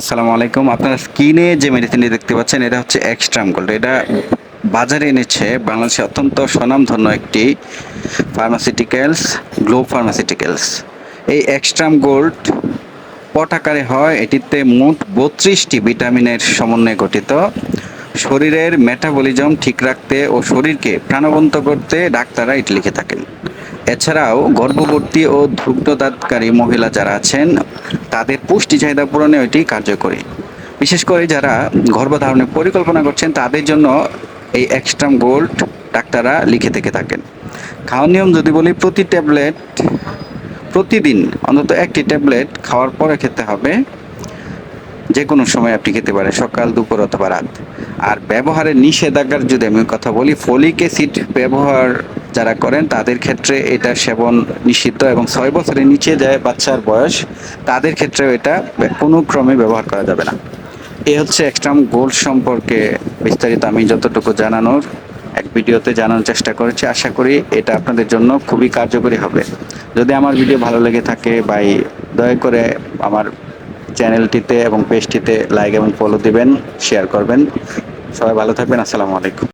আসসালামু আলাইকুম। আপনারা স্ক্রিনে যে মেডিসিনটি দেখতে পাচ্ছেন, এটা হচ্ছে এক্সট্রাম গোল্ড এটা বাজারে এনেছে বাংলাদেশে অত্যন্ত স্বনামধন্য একটি ফার্মাসিউটিক্যালস গ্লোব ফার্মাসিউটিক্যালস এই এক্সট্রাম গোল্ড পটাকারে হয়, এটিতে মোট বত্রিশটি ভিটামিনের সমন্বয়ে গঠিত। শরীরের মেটাবলিজম ঠিক রাখতে ও শরীরকে প্রাণবন্ত করতে ডাক্তাররা এটি লিখে থাকেন। এছাড়াও গর্ভবতী ও দুগ্ধদাতকারী মহিলা যারা আছেন, তাদের পুষ্টি চাহিদা পূরণে এটি কার্যকরী। বিশেষ করে যারা গর্ভধারণের পরিকল্পনা করছেন, তাদের জন্য এই এক্সট্রাম গোল্ড ডাক্তাররা লিখে থেকে থাকেন। খাওয়ার নিয়ম যদি বলি, প্রতি ট্যাবলেট প্রতিদিন অন্তত একটি ট্যাবলেট খাওয়ার পরে খেতে হবে। যে কোনো সময় আপনি খেতে পারেন, সকাল, দুপুর অথবা রাত। আর ব্যবহারের নিষেধাজ্ঞার যদি আমি কথা বলি, ফলিক অ্যাসিড ব্যবহার যারা করেন, তাদের ক্ষেত্রে এটা সেবন নিষিদ্ধ এবং ছয় বছরের নিচে যায় বাচ্চার বয়স, তাদের ক্ষেত্রেও এটা কোনো ক্রমে ব্যবহার করা যাবে না। এ হচ্ছে এক্সট্রাম গোল্ড সম্পর্কে বিস্তারিত আমি যতটুকু জানানোর এক ভিডিওতে জানানোর চেষ্টা করেছি, আশা করি এটা আপনাদের জন্য খুবই কার্যকরী হবে। যদি আমার ভিডিও ভালো লেগে থাকে বাই দয়া করে আমার চ্যানেলটিতে এবং পেজটিতে লাইক এবং ফলো দিবেন শেয়ার করবেন। সবাই ভালো থাকবেন, আসসালামু আলাইকুম।